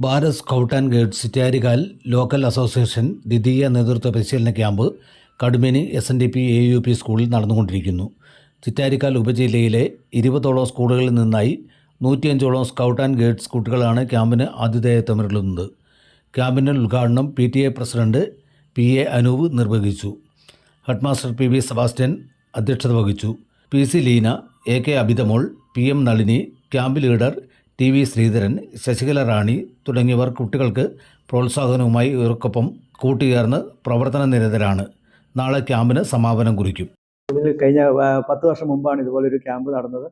Bharat scout and guides Chittarikkal local association ദ്വിതീയ നേതൃത്വ പരിശീലന camp Kadumeni S N D P A U P സ്കൂളിൽ നടന്നുകൊണ്ടിരിക്കുന്നു. ചിറ്റാരിക്കാൽ ഉപജില്ലയിലെ ഇരുപതോളം സ്കൂളുകളിൽ നിന്നായി നൂറ്റിയഞ്ചോളം സ്കൗട്ട് ആൻഡ് ഗൈഡ്സ് കുട്ടികളാണ് ക്യാമ്പിന് ആതിഥേയത്വമിരുന്നത് ക്യാമ്പിന്റെ ഉദ്ഘാടനം P T A president P A Anoop നിർവഹിച്ചു. ഹെഡ്മാസ്റ്റർ പി വി സെബാസ്റ്റ്യൻ അധ്യക്ഷത വഹിച്ചു. P C Leena A K Abithamol P M Nalini camp leader T V Sreedharan Sasikala Rani തുടങ്ങിയവർ കുട്ടികൾക്ക് പ്രോത്സാഹനവുമായി ഇവർക്കൊപ്പം കൂട്ടുചേർന്ന് പ്രവർത്തന നിരതരാണ് നാളെ ക്യാമ്പിന് സമാപനം കുറിക്കും. കഴിഞ്ഞ പത്ത് വർഷം മുമ്പാണ് ഇതുപോലൊരു ക്യാമ്പ് നടന്നത്.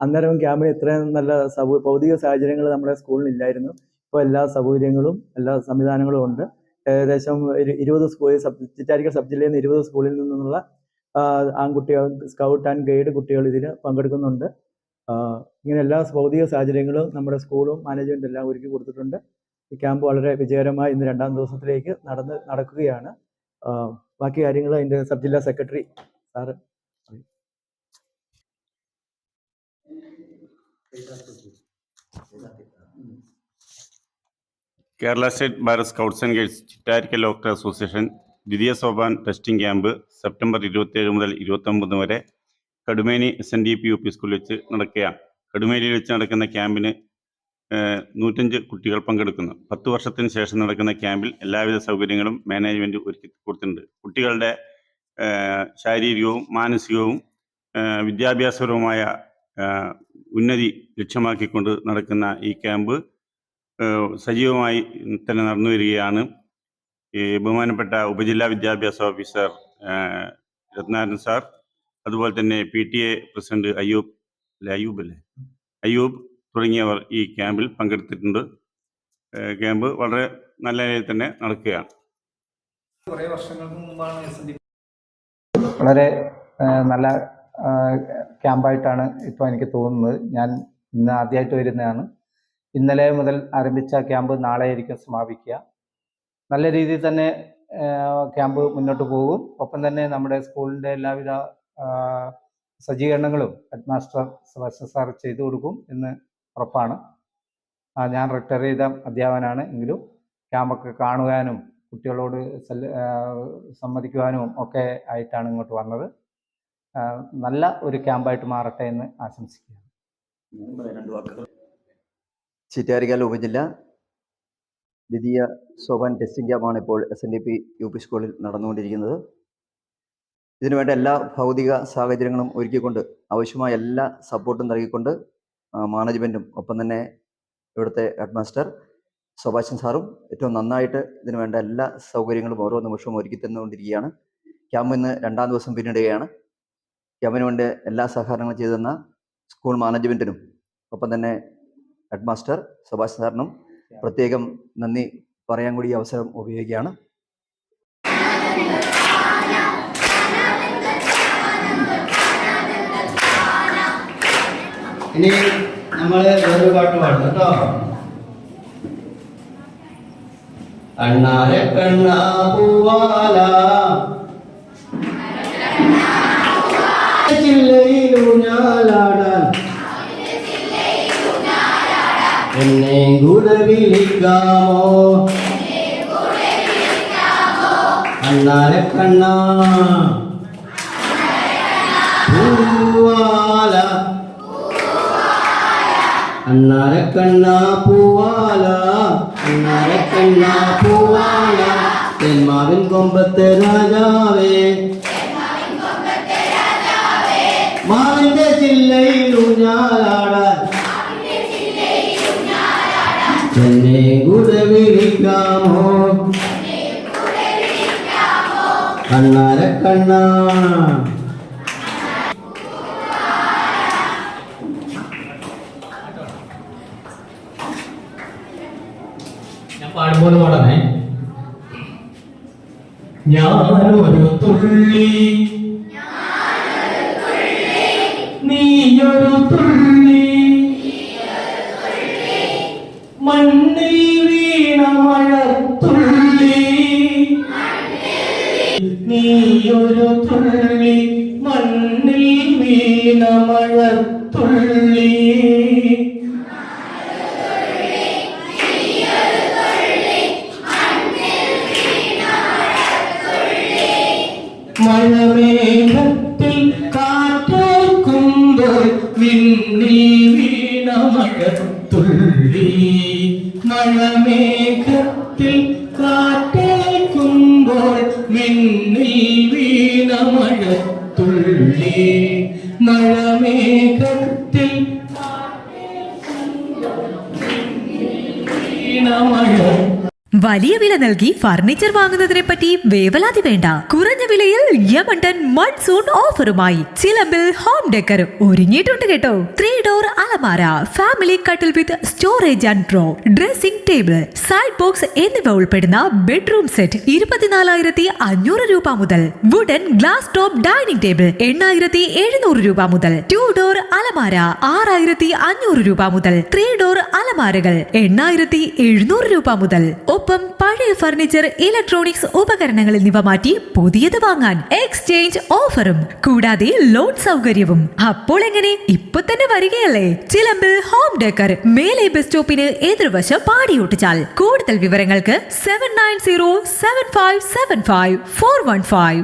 അന്നേരം ക്യാമ്പിന് ഇത്രയും നല്ല സൗ ഭൗതിക സാഹചര്യങ്ങൾ നമ്മുടെ സ്കൂളിൽ ഇല്ലായിരുന്നു ഇപ്പോൾ എല്ലാ സൗകര്യങ്ങളും എല്ലാ സംവിധാനങ്ങളും ഉണ്ട്. ഏകദേശം ഒരു ഇരുപത് സ്കൂൾ സബ് ചിറ്റാരിക്കൽ സബ് ജില്ലയിൽ നിന്ന് ഇരുപത് സ്കൂളിൽ നിന്നുള്ള ആൺകുട്ടികൾ സ്കൗട്ട് ആൻഡ് ഗൈഡ് കുട്ടികൾ ഇതിൽ പങ്കെടുക്കുന്നുണ്ട്. ഇങ്ങനെ എല്ലാ ഭൗതിക സാഹചര്യങ്ങളും നമ്മുടെ സ്കൂളും മാനേജ്മെന്റ് എല്ലാം ഒരുക്കി കൊടുത്തിട്ടുണ്ട്. ഈ ക്യാമ്പ് വളരെ വിജയകരമായി ഇന്ന് രണ്ടാം ദിവസത്തിലേക്ക് നടന്ന് നടക്കുകയാണ്. ബാക്കി കാര്യങ്ങൾ അതിന്റെ സബ് ജില്ലാ secretary sir Kerala state Bharat scouts and guides Chittarikkal doctor association ദ്വിതീയ സോപാൻ ടെസ്റ്റിംഗ് ക്യാമ്പ് സെപ്റ്റംബർ ഇരുപത്തിയേഴ് മുതൽ ഇരുപത്തൊമ്പത് വരെ Kadumeni S N D P U P സ്കൂളിൽ വെച്ച് നടക്കുകയാണ് കടുമേനിയിൽ വെച്ച് നടക്കുന്ന ക്യാമ്പിന് നൂറ്റഞ്ച് കുട്ടികൾ പങ്കെടുക്കുന്നു. പത്ത് വർഷത്തിന് ശേഷം നടക്കുന്ന ക്യാമ്പിൽ എല്ലാവിധ സൗകര്യങ്ങളും മാനേജ്മെന്റ് ഒരുക്കി കൊടുത്തിട്ടുണ്ട്. കുട്ടികളുടെ ശാരീരികവും മാനസികവും വിദ്യാഭ്യാസപരവുമായ ഉന്നതി ലക്ഷ്യമാക്കിക്കൊണ്ട് നടക്കുന്ന ഈ ക്യാമ്പ് സജീവമായി തന്നെ നടന്നു വരികയാണ്. ബഹുമാനപ്പെട്ട ഉപജില്ലാ വിദ്യാഭ്യാസ ഓഫീസർ രത്നാരൻ സാർ അതുപോലെ തന്നെ P T A president Ayyub അല്ലെ അയ്യൂബ് അല്ലേ? അയ്യൂബ് തുടങ്ങിയവർ ഈ ക്യാമ്പിൽ പങ്കെടുത്തിട്ടുണ്ട്. ക്യാമ്പ് വളരെ നല്ല നിലയിൽ തന്നെ നടക്കുകയാണ്. കുറേ വർഷങ്ങൾക്ക് മുമ്പാണ് എസ് വളരെ നല്ല ക്യാമ്പായിട്ടാണ് ഇപ്പോൾ എനിക്ക് തോന്നുന്നത്. ഞാൻ ഇന്ന് ആദ്യമായിട്ട് വരുന്നതാണ്. ഇന്നലെ മുതൽ ആരംഭിച്ച ക്യാമ്പ് നാളെ ആയിരിക്കും സമാപിക്കുക. നല്ല രീതിയിൽ തന്നെ ക്യാമ്പ് മുന്നോട്ട് പോകും. ഒപ്പം തന്നെ നമ്മുടെ സ്കൂളിന്റെ എല്ലാവിധ സജ്ജീകരണങ്ങളും ഹെഡ് മാസ്റ്റർ സെബാസ്റ്റ്യൻ സാർ ചെയ്തു കൊടുക്കും എന്ന് ഉറപ്പാണ്. ഞാൻ റിട്ടയർ ചെയ്ത അധ്യാപകനാണ് എങ്കിലും ക്യാമ്പൊക്കെ കാണുവാനും കുട്ടികളോട് സമ്മതിക്കുവാനും ഒക്കെ ആയിട്ടാണ് ഇങ്ങോട്ട് വന്നത്. നല്ല ഒരു ക്യാമ്പായിട്ട് മാറട്ടെ എന്ന് ആശംസിക്കുകയാണ്. ചിറ്റാരിക്കാൽ ഉപജില്ല. ദ്വിതീയ സോപാൻ ടെസ്റ്റിംഗ് ക്യാമ്പാണ് ഇപ്പോൾ S N D P U P സ്കൂളിൽ നടന്നുകൊണ്ടിരിക്കുന്നത്. ഇതിനുവേണ്ട എല്ലാ ഭൗതിക സാഹചര്യങ്ങളും ഒരുക്കിക്കൊണ്ട് ആവശ്യമായ എല്ലാ സപ്പോർട്ടും നൽകിക്കൊണ്ട് മാനേജ്മെന്റും ഒപ്പം തന്നെ ഇവിടുത്തെ ഹെഡ് മാസ്റ്റർ സുഭാഷൻ സാറും ഏറ്റവും നന്നായിട്ട് ഇതിനു വേണ്ട എല്ലാ സൗകര്യങ്ങളും ഓരോ നിമിഷവും ഒരുക്കി തന്നുകൊണ്ടിരിക്കുകയാണ്. ക്യാമ്പ് ഇന്ന് രണ്ടാം ദിവസം പിന്നിടുകയാണ്. ക്യാമ്പിന് വേണ്ടി എല്ലാ സഹകരണങ്ങളും ചെയ്തു തന്ന സ്കൂൾ മാനേജ്മെന്റിനും ഒപ്പം തന്നെ ഹെഡ് മാസ്റ്റർ സുഭാഷ് സാറിനും പ്രത്യേകം നന്ദി പറയാൻ കൂടി അവസരം ഉപയോഗിക്കുകയാണ്. ഇനി നമ്മൾ വേറൊരു പാട്ട് പാടും കേട്ടോ. അണ്ണാരെ കണ്ണാ പൂവാല. ചില്ലയിലൂഞ്ഞാലാടാൻ എന്നെ വിളിക്കാമോ കണ്ണാ. പൂവാല. അണ്ണാര കണ്ണാ പൂവാല അണ്ണാര കണ്ണാ പൂവാല തെന്മാവിൻ കൊമ്പത്തെ രാജാവേ. മാവിന്റെ ചില്ലയിൽ ഊഞ്ഞാലാടാൻ എന്നെ കൂടെ വിളിക്കാമോ? കണ്ണാര കണ്ണാ പാടുമ്പോൾ പാടണേ ഞാനൊരു തുള്ളി. നീയൊരു തുള്ളി. മണ്ണിൽ വീണ മഴത്തുള്ളി. നീയൊരു തുള്ളി. മണ്ണിൽ വീണ മഴത്തുള്ളി. മഴമേഘത്തിൽ കാറ്റേക്കുമ്പോൾ വിണ്ണിൽ വീണ മഴത്തുള്ളി മഴമേഘത്തിൽ കാറ്റേക്കുമ്പോൾ വിണ്ണി വീണ മഴത്തുള്ളി മഴമേഘത്തിൽ വീണ മഴ വലിയ വില നൽകി ഫർണിച്ചർ വാങ്ങുന്നതിനെ പറ്റി വേവലാതി വേണ്ട. കുറഞ്ഞ വിലയിൽ യമണ്ടൻ മൺസൂൺ ഓഫറുമായി ചിലമ്പിൽ ഹോം ഡെക്കർ ഒരുങ്ങിയിട്ടുണ്ട് കേട്ടോ. ത്രീ ഡോർ അലമാര ഫാമിലി കട്ടിൽ with storage and draw dressing table side box എന്നിവ ഉൾപ്പെടുന്ന ബെഡ്റൂം സെറ്റ് ഇരുപത്തിനാലായിരത്തി അഞ്ഞൂറ് രൂപ മുതൽ wooden glass top dining table എണ്ണായിരത്തി എഴുന്നൂറ് രൂപ മുതൽ ടു ഡോർ അലമാര ആറായിരത്തി അഞ്ഞൂറ് രൂപ മുതൽ ത്രീ ഡോർ അലമാരകൾ എണ്ണായിരത്തി എഴുന്നൂറ് രൂപ മുതൽ ഒപ്പം പഴയ ഫർണിച്ചർ ഇലക്ട്രോണിക്സ് ഉപകരണങ്ങൾ എന്നിവ മാറ്റി പുതിയത് വാങ്ങാൻ എക്സ്ചേഞ്ച് ഓഫറും കൂടാതെ ലോൺ സൗകര്യവും. അപ്പോൾ എങ്ങനെ? ഇപ്പൊ തന്നെ വരികയല്ലേ? ചിലമ്പിൽ ഹോം ഡെക്കർ മേലെ ബസ് സ്റ്റോപ്പിന് എതിർവശം പാടിയോട്ടിച്ചാൽ കൂടുതൽ വിവരങ്ങൾക്ക് seven nine zero seven five seven five four one five